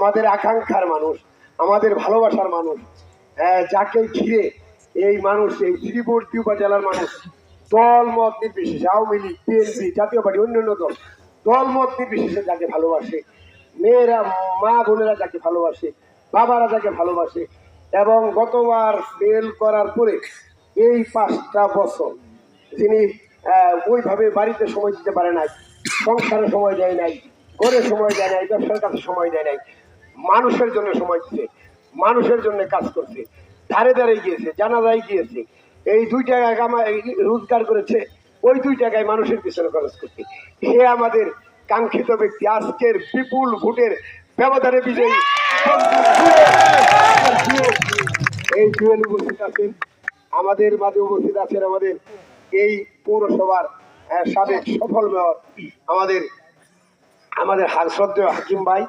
আমাদের আকাঙ্ক্ষার মানুষ আমাদের ভালোবাসার মানুষ আহ, যাকে ঘিরে এই মানুষ এই শ্রীপুর উপজেলার মানুষ দল মত নির্বিশেষে আওয়ামী লীগ বিএনপি জাতীয় পার্টি অন্যান্য দল দল মত নির্বিশেষে যাকে ভালোবাসে মেয়েরা মা বোনেরা যাকে ভালোবাসে বাবারা যাকে ভালোবাসে এবং গতবার ফেল করার পরে এই পাঁচটা বছর যিনি ওইভাবে বাড়িতে সময় দিতে পারে নাই সংসারে সময় দেয় নাই ঘরে সময় দেয় নাই ব্যবসার কাছে সময় দেয় নাই মানুষের জন্য সময় দিতে মানুষের জন্য কাজ করছে ধারে ধারে গিয়েছে জানাজায় গিয়েছে এই দুই টাকা কামা এই রোজগার করেছে ওই দুই টাকায় মানুষের পিছনে খরচ করছে। হে আমাদের কাঙ্ক্ষিত ব্যক্তি আজকের বিপুল ভোটের ব্যবধানে বিজয়ী। এই জুয়েল উপস্থিত আছেন আমাদের মাঝে উপস্থিত আছেন আমাদের এই পৌরসভার আহ, সাবেক সফল মেয়র আমাদের আমাদের হা- শ্রদ্ধেয় হাকিম ভাই।